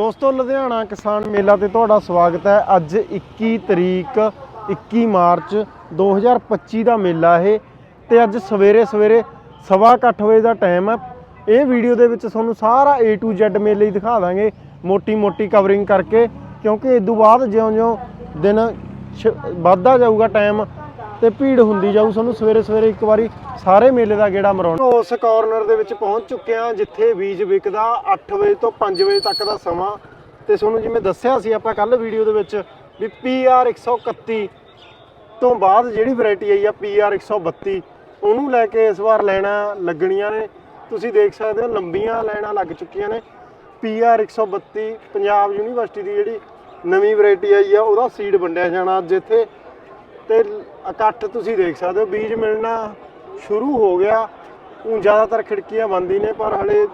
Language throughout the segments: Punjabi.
ਦੋਸਤੋ, ਲੁਧਿਆਣਾ ਕਿਸਾਨ ਮੇਲਾ ਤੇ ਤੁਹਾਡਾ ਸਵਾਗਤ ਹੈ। ਅੱਜ 21 ਤਰੀਕ 21 ਮਾਰਚ 2025 ਦਾ ਮੇਲਾ ਇਹ ਤੇ ਅੱਜ ਸਵੇਰੇ ਸਵੇਰੇ ਸਵਾ ਕੁ ਅੱਠ ਵਜੇ ਦਾ ਟਾਈਮ ਹੈ। ਇਹ ਵੀਡੀਓ ਦੇ ਵਿੱਚ ਤੁਹਾਨੂੰ ਸਾਰਾ A to Z ਮੇਲੇ ਹੀ ਦਿਖਾ ਦਾਂਗੇ ਮੋਟੀ ਮੋਟੀ ਕਵਰਿੰਗ ਕਰਕੇ, ਕਿਉਂਕਿ ਇਸ ਤੋਂ ਬਾਅਦ ਜਿਉਂ-ਜਿਉਂ ਦਿਨ ਸ਼- ਵੱਧਦਾ ਜਾਊਗਾ ਟਾਈਮ ਤੇ ਭੀੜ ਹੁੰਦੀ ਜਾਊ। ਸਾਨੂੰ ਸਵੇਰੇ ਸਵੇਰੇ ਇੱਕ ਵਾਰੀ ਸਾਰੇ ਮੇਲੇ ਦਾ ਗੇੜਾ ਮਰਾਉਣਾ। ਉਸ ਕਾਰਨਰ ਦੇ ਵਿੱਚ ਪਹੁੰਚ ਚੁੱਕੇ ਹਾਂ, ਜਿੱਥੇ ਬੀਜ ਵਿਕਦਾ 8 ਵਜੇ ਤੋਂ 5 ਵਜੇ ਤੱਕ ਦਾ ਸਮਾਂ। ਤੇ ਤੁਹਾਨੂੰ ਜਿਵੇਂ ਦੱਸਿਆ ਸੀ ਆਪਾਂ ਕੱਲ ਵੀਡੀਓ ਦੇ ਵਿੱਚ ਵੀ PR 131 ਤੋਂ ਬਾਅਦ ਜਿਹੜੀ ਵੈਰਾਈਟੀ ਆਈ ਆ PR 132 ਉਹਨੂੰ ਲੈ ਕੇ ਇਸ ਵਾਰ ਲੈਣਾ ਲੱਗਣੀਆਂ ਨੇ। ਤੁਸੀਂ ਦੇਖ ਸਕਦੇ ਹੋ ਲੰਬੀਆਂ ਲਾਈਨਾਂ ਲੱਗ ਚੁੱਕੀਆਂ ਨੇ। PR 132 ਪੰਜਾਬ ਯੂਨੀਵਰਸਿਟੀ ਦੀ ਜਿਹੜੀ ਨਵੀਂ ਵੈਰਾਈਟੀ ਆਈ ਆ, ਉਹਦਾ ਸੀਡ ਵੰਡਿਆ ਜਾਣਾ। ਅੱਜ ਇੱਥੇ ਤੇ ਇਕੱਠ ਤੁਸੀਂ ਦੇਖ ਸਕਦੇ ਹੋ, ਬੀਜ ਮਿਲਣਾ ਸ਼ੁਰੂ ਹੋ ਗਿਆ। ਉਹ ਜ਼ਿਆਦਾਤਰ ਖਿੜਕੀਆਂ ਬੰਦ ਨੇ, ਪਰ ਹਲੇ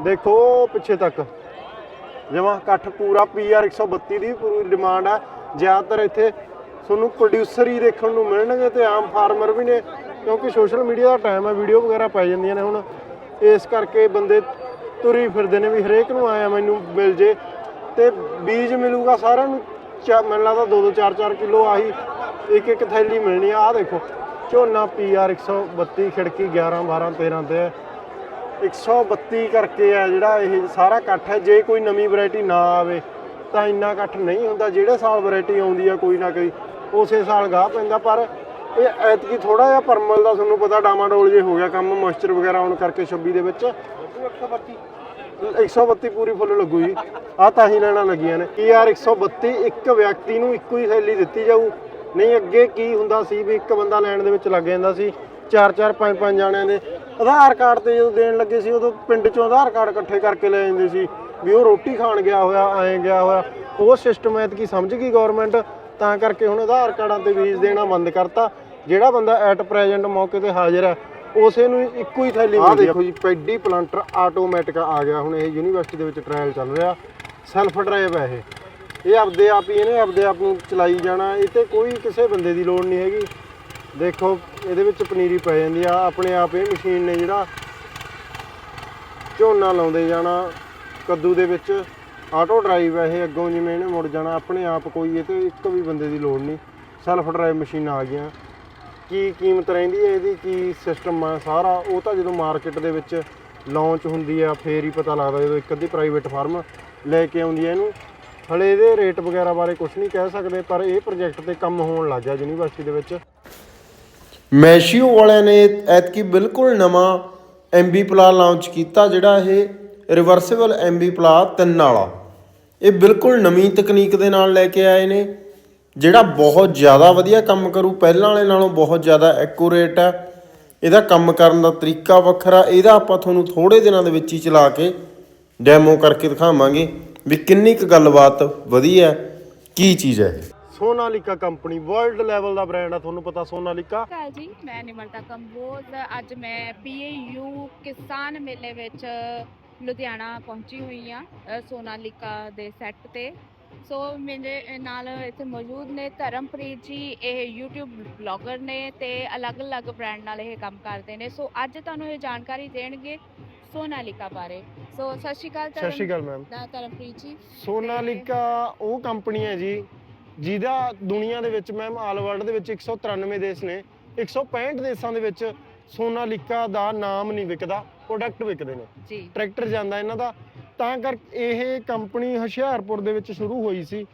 ਦੇਖੋ ਪਿੱਛੇ ਤੱਕ। ਜਮਾ ਇਕੱਠ ਪੂਰਾ PR 132 ਦੀ ਪੂਰੀ ਡਿਮਾਂਡ ਆ। ਜ਼ਿਆਦਾਤਰ ਇੱਥੇ ਤੁਹਾਨੂੰ ਪ੍ਰੋਡਿਊਸਰ ਹੀ ਦੇਖਣ ਨੂੰ ਮਿਲਣਗੇ ਤੇ ਆਮ ਫਾਰਮਰ ਵੀ ਨੇ, ਕਿਉਂਕਿ ਸੋਸ਼ਲ ਮੀਡੀਆ ਦਾ ਟਾਈਮ ਹੈ ਵੀਡੀਓ ਵਗੈਰਾ ਪੈ ਜਾਂਦੀਆਂ ਨੇ ਹੁਣ। ਇਸ ਕਰਕੇ ਬੰਦੇ ਤੁਰੀ ਫਿਰਦੇ ਨੇ ਵੀ ਹਰੇਕ ਨੂੰ ਆਇਆ ਮੈਨੂੰ ਮਿਲ ਜੇ। ਤੇ ਬੀਜ ਮਿਲੂਗਾ ਸਾਰਿਆਂ ਨੂੰ, ਚਾ- ਮੈਨੂੰ ਲੱਗਦਾ 2-2 4-4 ਕਿਲੋ ਆਹੀ ਇੱਕ ਇੱਕ ਥੈਲੀ ਮਿਲਣੀ ਆ, ਆਹ ਦੇਖੋ। ਝੋਨਾ PR 132 ਖਿੜਕੀ 11 12 13 ਤੇ। ਹੈ 132 ਕਰਕੇ ਆ ਜਿਹੜਾ ਇਹ ਸਾਰਾ ਇਕੱਠ ਹੈ। ਜੇ ਕੋਈ ਨਵੀਂ ਵੈਰਾਈਟੀ ਨਾ ਆਵੇ ਤਾਂ ਇੰਨਾ ਇਕੱਠ ਨਹੀਂ ਹੁੰਦਾ। ਜਿਹੜੇ ਸਾਲ ਵੈਰਾਈਟੀ ਆਉਂਦੀ ਆ ਕੋਈ ਨਾ ਕੋਈ, ਉਸੇ ਸਾਲ ਗਾਹ ਪੈਂਦਾ। ਪਰ ਇਹ ਐਤਕੀ ਥੋੜਾ ਜਿਹਾ ਪਰਮਲ ਦਾ ਤੁਹਾਨੂੰ ਪਤਾ ਡਾਮਾਡੋਲ ਜੇ ਹੋ ਗਿਆ ਕੰਮ, ਮੋਇਸਚਰ ਵਗੈਰਾ ਆਉਣ ਕਰਕੇ 26 ਦੇ ਵਿੱਚ। 132 ਪੂਰੀ ਫੁੱਲ ਲੱਗੂ ਜੀ। ਆ ਤਾਂ ਹੀ ਲੈਣਾ ਲੱਗੀਆਂ ਨੇ। PR 132 ਇੱਕ ਵਿਅਕਤੀ ਨੂੰ ਇੱਕੋ ਹੀ ਥੈਲੀ ਦਿੱਤੀ ਜਾਊ। ਨਹੀਂ ਅੱਗੇ ਕੀ ਹੁੰਦਾ ਸੀ ਵੀ ਇੱਕ ਬੰਦਾ ਲੈਣ ਦੇ ਵਿੱਚ ਲੱਗ ਜਾਂਦਾ ਸੀ ਚਾਰ ਚਾਰ ਪੰਜ ਪੰਜ ਜਾਣਿਆਂ ਦੇ। ਆਧਾਰ ਕਾਰਡ ਤੇ ਜਦੋਂ ਦੇਣ ਲੱਗੇ ਸੀ ਉਦੋਂ ਪਿੰਡ ਚੋਂ ਆਧਾਰ ਕਾਰਡ ਇਕੱਠੇ ਕਰਕੇ ਲੈ ਜਾਂਦੇ ਸੀ ਵੀ ਉਹ ਰੋਟੀ ਖਾਣ ਗਿਆ ਹੋਇਆ ਐਂ ਗਿਆ ਹੋਇਆ। ਉਹ ਸਿਸਟਮ ਐਤਕੀ ਸਮਝ ਗਈ ਗਵਰਨਮੈਂਟ ਤਾਂ ਕਰਕੇ ਹੁਣ ਆਧਾਰ ਕਾਰਡਾਂ ਤੇ ਫੀਸ ਦੇਣਾ ਬੰਦ ਕਰਤਾ। ਜਿਹੜਾ ਬੰਦਾ ਐਟ ਪ੍ਰੈਜ਼ੈਂਟ ਮੌਕੇ ਤੇ ਹਾਜ਼ਰ ਹੈ ਉਸੇ ਨੂੰ ਇੱਕੋ ਹੀ ਥੈਲੀ ਮਿਲਦੀ ਆ। ਦੇਖੋ ਜੀ ਪੈਡੀ ਪਲਾਂਟਰ ਆਟੋਮੈਟਿਕ ਆ ਗਿਆ। ਹੁਣ ਇਹ ਯੂਨੀਵਰਸਿਟੀ ਦੇ ਵਿੱਚ ਟ੍ਰਾਇਲ ਚੱਲ ਰਿਹਾ। ਸੈਲਫ ਡਰਾਈਵ ਹੈ ਇਹ। ਇਹ ਆਪਦੇ ਆਪ ਹੀ ਇਹਨੇ ਆਪਦੇ ਆਪ ਨੂੰ ਚਲਾਈ ਜਾਣਾ ਇਹ ਤੇ ਕੋਈ ਕਿਸੇ ਬੰਦੇ ਦੀ ਲੋੜ ਨਹੀਂ ਹੈਗੀ। ਦੇਖੋ, ਇਹਦੇ ਵਿੱਚ ਪਨੀਰੀ ਪੈ ਜਾਂਦੀ ਆ, ਆਪਣੇ ਆਪ ਇਹ ਮਸ਼ੀਨ ਨੇ ਜਿਹੜਾ ਝੋਨਾ ਲਾਉਂਦੇ ਜਾਣਾ ਕੱਦੂ ਦੇ ਵਿੱਚ। ਆਟੋ ਡਰਾਈਵ ਹੈ ਇਹ, ਅੱਗੋਂ ਜਿਵੇਂ ਇਹਨੇ ਮੁੜ ਜਾਣਾ, ਆਪਣੇ ਆਪ ਕੋਈ ਇਹ ਤੇ ਇੱਕ ਵੀ ਬੰਦੇ ਦੀ ਲੋੜ ਨਹੀਂ। ਸੈਲਫ ਡਰਾਈਵ ਮਸ਼ੀਨਾਂ ਆ ਗਈਆਂ। ਕੀ ਕੀਮਤ ਰਹਿੰਦੀ ਹੈ ਇਹਦੀ, ਕੀ ਸਿਸਟਮ ਆ ਸਾਰਾ, ਉਹ ਤਾਂ ਜਦੋਂ ਮਾਰਕੀਟ ਦੇ ਵਿੱਚ ਲਾਂਚ ਹੁੰਦੀ ਆ, ਫੇਰ ਹੀ ਪਤਾ ਲੱਗਦਾ ਜਦੋਂ ਇੱਕ ਅੱਧੀ ਪ੍ਰਾਈਵੇਟ ਫਾਰਮ ਲੈ ਕੇ ਆਉਂਦੀ ਹੈ ਇਹਨੂੰ। ਹਲੇ ਇਹਦੇ ਰੇਟ ਵਗੈਰਾ ਬਾਰੇ ਕੁਝ ਨਹੀਂ ਕਹਿ ਸਕਦੇ, ਪਰ ਇਹ ਪ੍ਰੋਜੈਕਟ ਤੇ ਕੰਮ ਹੋਣ ਲੱਗ ਗਿਆ ਯੂਨੀਵਰਸਿਟੀ ਦੇ ਵਿੱਚ। ਮੈਸ਼ੀਓ ਵਾਲਿਆਂ ਨੇ ਐਤਕੀ ਬਿਲਕੁਲ ਨਵਾਂ ਐਮਬੀ ਪਲਾ ਲਾਂਚ ਕੀਤਾ, ਜਿਹੜਾ ਇਹ ਰਿਵਰਸੀਬਲ ਐਮਬੀ ਪਲਾ ਤਿੰਨ ਵਾਲਾ। ਇਹ ਬਿਲਕੁਲ ਨਵੀਂ ਤਕਨੀਕ ਦੇ ਨਾਲ ਲੈ ਕੇ ਆਏ ਨੇ, ਜਿਹੜਾ ਬਹੁਤ ਜ਼ਿਆਦਾ ਵਧੀਆ ਕੰਮ ਕਰੂ। ਪਹਿਲਾਂ ਵਾਲੇ ਨਾਲੋਂ ਬਹੁਤ ਜ਼ਿਆਦਾ ਐਕੂਰੇਟ ਹੈ ਇਹਦਾ ਕੰਮ ਕਰਨ ਦਾ ਤਰੀਕਾ ਵੱਖਰਾ, ਇਹਦਾ ਆਪਾਂ ਤੁਹਾਨੂੰ ਥੋੜੇ ਦਿਨਾਂ ਦੇ ਵਿੱਚ ਹੀ ਚਲਾ ਕੇ ਡੈਮੋ ਕਰਕੇ ਦਿਖਾਵਾਂਗੇ। ਵੀ ਕਿੰਨੀ ਕੁ ਗੱਲਬਾਤ ਵਧੀਆ ਕੀ ਚੀਜ਼ ਹੈ ਸੋਨਾਲੀਕਾ ਕੰਪਨੀ ਵਰਲਡ ਲੈਵਲ ਦਾ ਬ੍ਰਾਂਡ ਆ ਤੁਹਾਨੂੰ ਪਤਾ ਸੋਨਾਲੀਕਾ? ਕਾਲ ਜੀ ਮੈਂ ਨਿਮਰਤਾ ਕੰਬੋਜ। ਅੱਜ ਮੈਂ ਪੀਏਯੂ ਕਿਸਾਨ ਮੇਲੇ ਵਿੱਚ ਲੁਧਿਆਣਾ ਪਹੁੰਚੀ ਹੋਈ ਆ ਸੋਨਾਲੀਕਾ ਦੇ ਸੈੱਟ ਤੇ। ਸੋ ਮੇਰੇ ਨਾਲ ਇੱਥੇ ਮੌਜੂਦ ਨੇ ਧਰਮਪ੍ਰੀਤ ਜੀ ਇਹ YouTube ਬਲੌਗਰ ਨੇ ਤੇ ਅਲੱਗ-ਅਲੱਗ ਬ੍ਰਾਂਡ ਨਾਲ ਇਹ ਕੰਮ ਕਰਦੇ ਨੇ। ਸੋ ਅੱਜ ਤੁਹਾਨੂੰ ਇਹ ਜਾਣਕਾਰੀ ਦੇਣਗੇ ਸੋਨਾਲੀਕਾ ਬਾਰੇ। ਸੋ ਸਤਿ ਸ਼੍ਰੀ ਅਕਾਲ ਸਤਿ ਸ਼੍ਰੀ ਅਕਾਲ ਮੈਮ। ਦਾ ਧਰਮਪ੍ਰੀਤ ਜੀ। ਸੋਨਾਲੀਕਾ ਉਹ ਕੰਪਨੀ ਹੈ ਜੀ ਜਿਹਦਾ ਦੁਨੀਆ ਦੇ ਵਿੱਚ ਮੈਮ ਆਲ ਵਰਲਡ ਦੇ ਵਿੱਚ 193 ਦੇਸ਼ ਨੇ 165 ਦੇਸ਼ਾਂ ਦੇ ਵਿੱਚ ਸੋਨਾਲੀਕਾ ਦਾ ਨਾਮ ਨਹੀਂ ਵਿਕਦਾ ਪ੍ਰੋਡਕਟ ਵਿਕਦੇ ਨੇ। ਜੀ। ਟਰੈਕਟਰ ਜਾਂਦਾ ਇਹਨਾਂ ਦਾ। ਤਾਂ ਕਰ ਇਹ ਕੰਪਨੀ ਹੁਸ਼ਿਆਰਪੁਰ ਦੇ ਵਿੱਚ ਸ਼ੁਰੂ ਹੋਈ ਸੀ।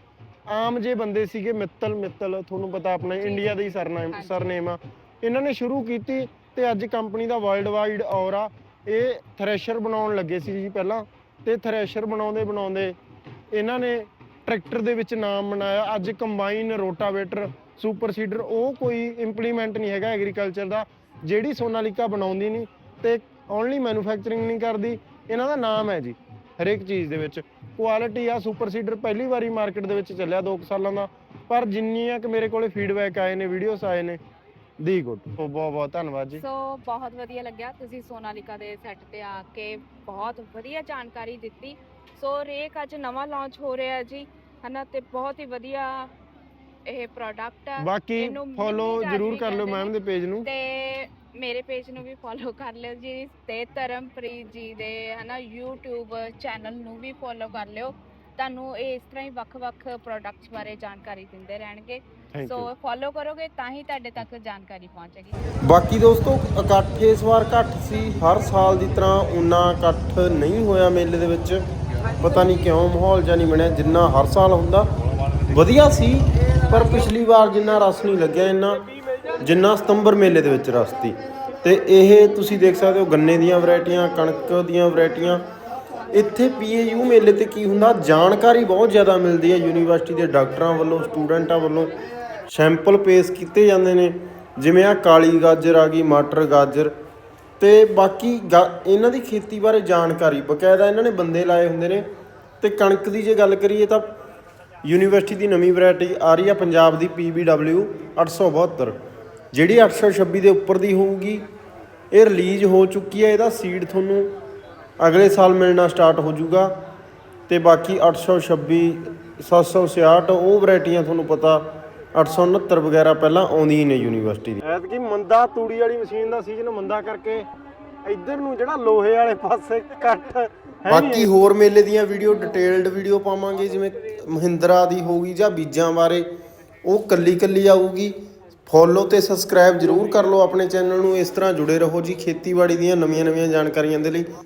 ਆਮ ਜੇ ਬੰਦੇ ਸੀਗੇ ਮਿੱਤਲ ਮਿੱਤਲ ਤੁਹਾਨੂੰ ਪਤਾ ਆਪਣਾ। ਇੰਡੀਆ ਦਾ ਹੀ ਸਰਨੇਮ। ਸਰਨੇਮ ਆ। ਇਹਨਾਂ ਨੇ ਸ਼ੁਰੂ ਕੀਤੀ ਤੇ ਅੱਜ ਕੰਪਨੀ ਦਾ ਵਰਲਡ ਵਾਈਡ ਔਰਾ ਇਹ ਥ੍ਰੈਸ਼ਰ ਬਣਾਉਣ ਲੱਗੇ ਸੀ ਜੀ ਪਹਿਲਾਂ ਤੇ ਥ੍ਰੈਸ਼ਰ ਬਣਾਉਂਦੇ ਬਣਾਉਂਦੇ ਇਹਨਾਂ ਨੇ ਟਰੈਕਟਰ ਦੇ ਵਿੱਚ ਨਾਮ ਬਣਾਇਆ। ਅੱਜ ਕੰਬਾਈਨ ਰੋਟਾਵੇਟਰ ਸੁਪਰ ਸੀਡਰ ਉਹ ਕੋਈ ਇੰਪਲੀਮੈਂਟ ਨਹੀਂ ਹੈਗਾ ਐਗਰੀਕਲਚਰ ਦਾ, ਜਿਹੜੀ ਸੋਨਾਲੀਕਾ ਬਣਾਉਂਦੀ ਨਹੀਂ ਤੇ ਓਨਲੀ ਮੈਨੂਫੈਕਚਰਿੰਗ ਨਹੀਂ ਕਰਦੀ, ਇਹਨਾਂ ਦਾ ਨਾਮ ਹੈ ਜੀ, ਹਰੇਕ ਚੀਜ਼ ਦੇ ਵਿੱਚ। ਕੁਆਲਿਟੀ ਆ ਸੁਪਰ ਸੀਡਰ ਪਹਿਲੀ ਵਾਰੀ ਮਾਰਕੀਟ ਦੇ ਵਿੱਚ ਚੱਲਿਆ 2 ਸਾਲਾਂ ਦਾ, ਪਰ ਜਿੰਨੀਆਂ ਕਿ ਮੇਰੇ ਕੋਲੇ ਫੀਡਬੈਕ ਆਏ ਨੇ ਵੀਡੀਓਸ ਆਏ ਨੇ ਦੀ ਗੁੱਡ ਬਹੁਤ ਬਹੁਤ ਧੰਨਵਾਦ ਜੀ। ਸੋ ਬਹੁਤ ਵਧੀਆ ਲੱਗਿਆ ਤੁਸੀਂ ਸੋਨਾਲੀਕਾ ਦੇ ਸੈੱਟ ਤੇ ਆ ਕੇ ਬਹੁਤ ਵਧੀਆ ਜਾਣਕਾਰੀ ਦਿੱਤੀ। ਸੋ ਰੇਕ ਅੱਜ ਨਵਾਂ ਲਾਂਚ ਹੋ ਰਿਹਾ ਜੀ ਹਨਾ ਤੇ ਬਹੁਤ ਹੀ ਵਧੀਆ ਇਹ ਪ੍ਰੋਡਕਟ ਆ। ਬਾਕੀ ਇਹਨੂੰ mini ਜਰੂਰ ਕਰ ਲਿਓ ਕਹਿੰਦੇ ਮੈਮ ਨੇ। ਦੇ ਪੇਜ ਨੂੰ। ਤੇ ਮੇਰੇ ਪੇਜ ਨੂੰ ਵੀ ਫੋਲੋ ਕਰ ਲਿਓ ਜੀ ਤੇ ਧਰਮਪ੍ਰੀਤ ਜੀ ਦੇ ਹਨਾ YouTube ਚੈਨਲ ਨੂੰ ਵੀ ਫੋਲੋ ਕਰ ਲਿਓ। ਤੁਹਾਨੂੰ ਇਹ ਇਸ ਤਰ੍ਹਾਂ ਹੀ ਵੱਖ-ਵੱਖ ਪ੍ਰੋਡਕਟਸ ਬਾਰੇ ਜਾਣਕਾਰੀ ਦਿੰਦੇ ਰਹਿਣਗੇ। ਸੋ ਫੋਲੋ ਕਰੋਗੇ ਤਾਂ ਹੀ ਤੁਹਾਡੇ ਤੱਕ ਜਾਣਕਾਰੀ ਪਹੁੰਚੇਗੀ। ਬਾਕੀ ਦੋਸਤੋ ਇਕੱਠ ਇਸ ਵਾਰ ਘੱਟ ਸੀ। ਹਰ ਸਾਲ ਦੀ ਤਰ੍ਹਾਂ ਉਨਾ ਇਕੱਠ ਨਹੀਂ ਹੋਇਆ ਮੇਲੇ ਦੇ ਵਿੱਚ। ਪਤਾ ਨਹੀਂ ਕਿਉਂ ਮਾਹੌਲ ਜਿਹਾ ਨਹੀਂ ਬਣਿਆ ਜਿੰਨਾ ਹਰ ਸਾਲ ਹੁੰਦਾ। ਵਧੀਆ ਸੀ ਪਰ ਪਿਛਲੀ ਵਾਰ ਜਿੰਨਾ ਰਸ ਨਹੀਂ ਲੱਗਿਆ ਇੰਨਾ ਜਿੰਨਾ ਸਤੰਬਰ ਮੇਲੇ ਦੇ ਵਿੱਚ ਰਸ ਸੀ। ਤੇ ਇਹ ਤੁਸੀਂ ਦੇਖ ਸਕਦੇ ਹੋ ਗੰਨੇ ਦੀਆਂ ਵੈਰਾਈਟੀਆਂ ਕਣਕ ਦੀਆਂ ਵੈਰਾਈਟੀਆਂ ਇੱਥੇ ਪੀਏਯੂ ਮੇਲੇ ਤੇ ਕੀ ਹੁੰਦਾ? ਜਾਣਕਾਰੀ ਬਹੁਤ ਜ਼ਿਆਦਾ ਮਿਲਦੀ ਹੈ ਯੂਨੀਵਰਸਿਟੀ ਦੇ ਡਾਕਟਰਾਂ ਵੱਲੋਂ, ਸਟੂਡੈਂਟਾਂ ਵੱਲੋਂ। ਸੈਂਪਲ ਪੇਸ਼ ਕੀਤੇ ਜਾਂਦੇ ਨੇ, ਜਿਵੇਂ ਆ ਕਾਲੀ ਗਾਜਰ ਆ ਗਈ, ਮਟਰ, ਗਾਜਰ। ਤੇ ਬਾਕੀ ਗਾ- ਇਹਨਾਂ ਦੀ ਖੇਤੀ ਬਾਰੇ ਜਾਣਕਾਰੀ, ਬਕਾਇਦਾ ਇਹਨਾਂ ਨੇ ਬੰਦੇ ਲਾਏ ਹੁੰਦੇ ਨੇ। ਤੇ ਕਣਕ ਦੀ ਜੇ ਗੱਲ ਕਰੀਏ ਤਾਂ ਯੂਨੀਵਰਸਿਟੀ ਦੀ ਨਵੀਂ ਵੈਰਾਈਟੀ ਆ ਰਹੀ ਆ ਪੰਜਾਬ ਦੀ PBW 872 ਜਿਹੜੀ 826 ਦੇ ਉੱਪਰ ਦੀ ਹੋਊਗੀ। ਇਹ ਰਿਲੀਜ਼ ਹੋ ਚੁੱਕੀ ਹੈ ਇਹਦਾ ਸੀਡ ਤੁਹਾਨੂੰ ਅਗਲੇ ਸਾਲ ਮਿਲਣਾ ਸਟਾਰਟ ਹੋ ਜਾਊਗਾ ਤੇ ਬਾਕੀ 826 766 ਉਹ ਵੈਰਾਈਟੀਆਂ ਤੁਹਾਨੂੰ ਪਤਾ 869 ਵਗੈਰਾ ਪਹਿਲਾਂ ਆਉਂਦੀਆਂ ਨੇ ਯੂਨੀਵਰਸਿਟੀ ਦੀ। ਐਤਕੀ ਮੰਦਾ ਤੂੜੀ ਵਾਲੀ ਮਸ਼ੀਨ ਦਾ ਸੀਜ਼ਨ ਮੰਦਾ ਕਰਕੇ ਇੱਧਰ ਨੂੰ ਜਿਹੜਾ ਲੋਹੇ ਵਾਲੇ ਪਾਸੇ ਕੱਟ ਬਾਕੀ ਹੋਰ ਮੇਲੇ ਦੀਆਂ ਵੀਡੀਓ ਡਿਟੇਲਡ ਵੀਡੀਓ ਪਾਵਾਂਗੇ ਜਿਵੇਂ ਮਹਿੰਦਰਾ ਦੀ ਹੋਊਗੀ ਜਾਂ ਬੀਜਾਂ ਬਾਰੇ ਉਹ ਕੱਲੀ ਕੱਲੀ ਆਊਗੀ। ਫੋਲੋ ਤੇ ਸਬਸਕ੍ਰਾਈਬ ਜਰੂਰ ਕਰ ਲਓ ਆਪਣੇ ਚੈਨਲ ਨੂੰ ਇਸ ਤਰ੍ਹਾਂ ਜੁੜੇ ਰਹੋ ਜੀ ਖੇਤੀਬਾੜੀ ਦੀਆਂ ਨਵੀਆਂ ਨਵੀਆਂ ਜਾਣਕਾਰੀਆਂ ਦੇ ਲਈ।